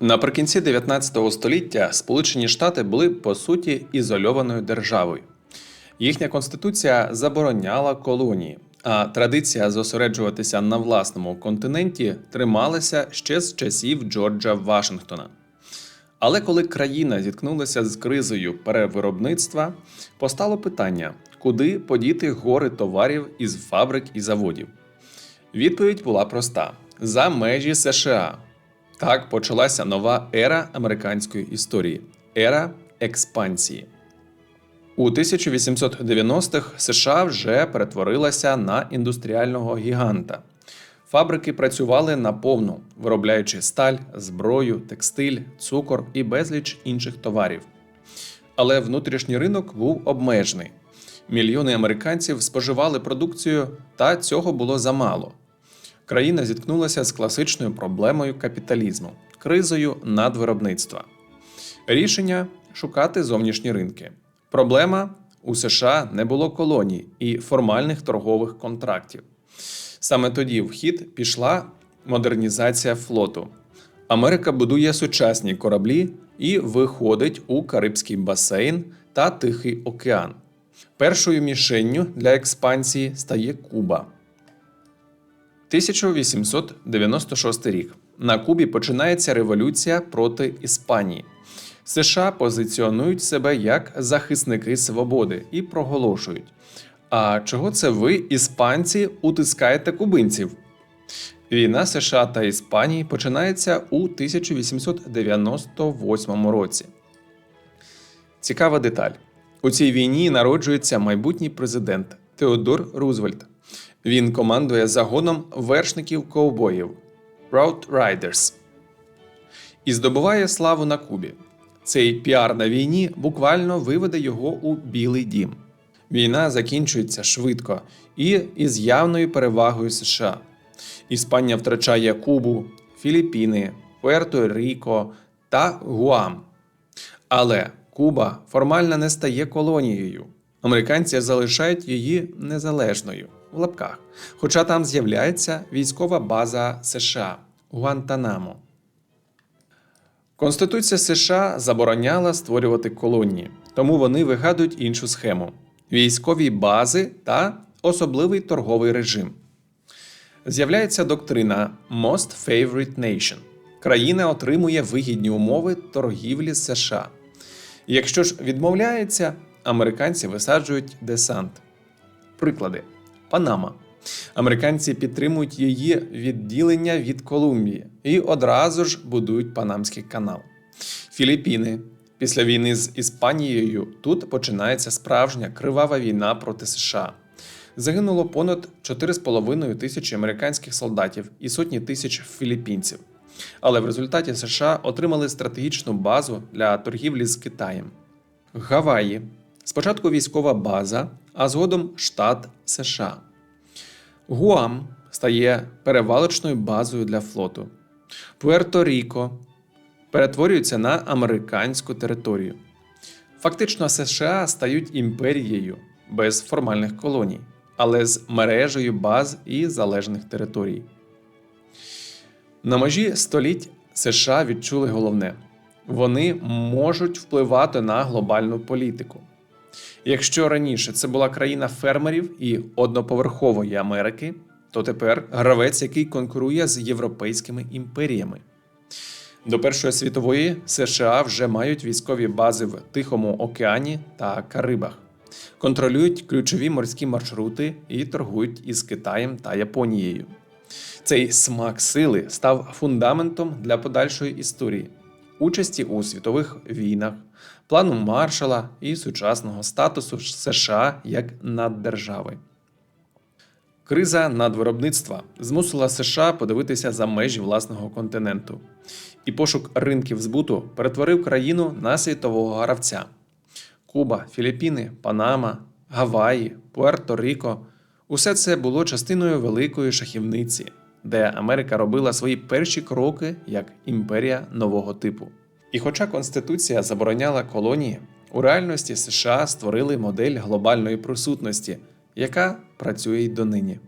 Наприкінці 19 століття Сполучені Штати були по суті ізольованою державою. Їхня конституція забороняла колонії, а традиція зосереджуватися на власному континенті трималася ще з часів Джорджа Вашингтона. Але коли країна зіткнулася з кризою перевиробництва, постало питання, куди подіти гори товарів із фабрик і заводів. Відповідь була проста: за межі США. Так почалася нова ера американської історії ера експансії. У 1890-х США вже перетворилася на індустріального гіганта. Фабрики працювали наповну, виробляючи сталь, зброю, текстиль, цукор і безліч інших товарів. Але внутрішній ринок був обмежений. Мільйони американців споживали продукцію, та цього було замало. Країна зіткнулася з класичною проблемою капіталізму кризою надвиробництва. Рішення шукати зовнішні ринки. Проблема у США не було колоній і формальних торгових контрактів. Саме тоді в хід пішла модернізація флоту. Америка будує сучасні кораблі і виходить у Карибський басейн та Тихий океан. Першою мішенню для експансії стає Куба. 1896 рік. На Кубі починається революція проти Іспанії. США позиціонують себе як захисники свободи і проголошують. А чого це ви, іспанці, утискаєте кубинців? Війна США та Іспанії починається у 1898 році. Цікава деталь: у цій війні народжується майбутній президент Теодор Рузвельт. Він командує загоном вершників ковбоїв Road Riders і здобуває славу на Кубі. Цей піар на війні буквально виведе його у Білий дім. Війна закінчується швидко і із явною перевагою США. Іспанія втрачає Кубу, Філіппіни, Пуерто-Ріко та Гуам. Але Куба формально не стає колонією. Американці залишають її незалежною в лапках, хоча там з'являється військова база США Гуантанамо. Конституція США забороняла створювати колонії, тому вони вигадують іншу схему: військові бази та особливий торговий режим. З'являється доктрина Most Favorite Nation. Країна отримує вигідні умови торгівлі з США. Якщо ж відмовляється, американці висаджують десант. Приклади: Панама. Американці підтримують її відділення від Колумбії і одразу ж будують Панамський канал. Філіппіни. Після війни з Іспанією тут починається справжня кривава війна проти США. Загинуло понад 4,5 тисячі американських солдатів і сотні тисяч філіппінців. Але в результаті США отримали стратегічну базу для торгівлі з Китаєм. Гаваї. Спочатку військова база, а згодом штат США. Гуам стає перевалочною базою для флоту. Пуерто-Ріко перетворюється на американську територію. Фактично, США стають імперією без формальних колоній, але з мережею баз і залежних територій. На межі століть США відчули головне: вони можуть впливати на глобальну політику. Якщо раніше це була країна фермерів і одноповерхової Америки, то тепер гравець, який конкурує з європейськими імперіями. До Першої світової США вже мають військові бази в Тихому океані та Карибах, контролюють ключові морські маршрути і торгують із Китаєм та Японією. Цей смак сили став фундаментом для подальшої історії, участі у світових війнах, плану маршала і сучасного статусу США як наддержави. Криза надвиробництва змусила США подивитися за межі власного континенту, і пошук ринків збуту перетворив країну на світового гравця. Куба, Філіппіни, Панама, Гаваї, Пуерто-Ріко усе це було частиною великої шахівниці, де Америка робила свої перші кроки як імперія нового типу. І хоча Конституція забороняла колонії, у реальності США створили модель глобальної присутності, яка працює й донині.